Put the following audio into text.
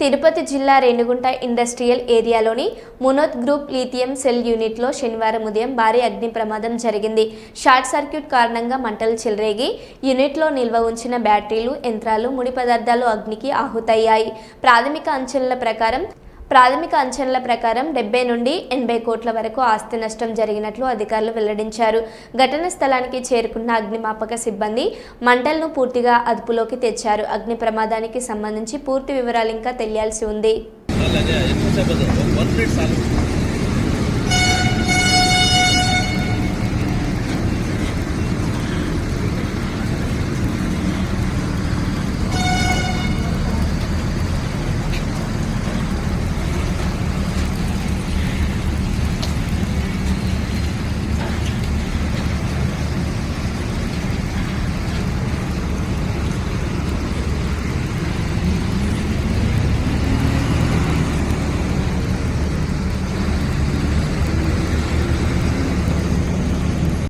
తిరుపతి జిల్లా రేణిగుంట ఇండస్ట్రియల్ ఏరియాలోని Munoth group lithium cell యూనిట్లో శనివారం ఉదయం భారీ అగ్ని ప్రమాదం జరిగింది. షార్ట్ సర్క్యూట్ కారణంగా మంటలు చెలరేగి యూనిట్లో నిల్వ ఉంచిన బ్యాటరీలు యంత్రాలు ముడి పదార్థాలు అగ్నికి ఆహుతయ్యాయి. ప్రాథమిక అంచనాల ప్రకారం ప్రాథమిక అంచనాల ప్రకారం డెబ్బై నుండి ఎనభై కోట్ల వరకు ఆస్తి నష్టం జరిగినట్లు అధికారులు వెల్లడించారు. ఘటన స్థలానికి చేరుకున్న అగ్నిమాపక సిబ్బంది మంటలను పూర్తిగా అదుపులోకి తెచ్చారు. అగ్ని ప్రమాదానికి సంబంధించి పూర్తి వివరాలు ఇంకా తెలియాల్సి ఉంది.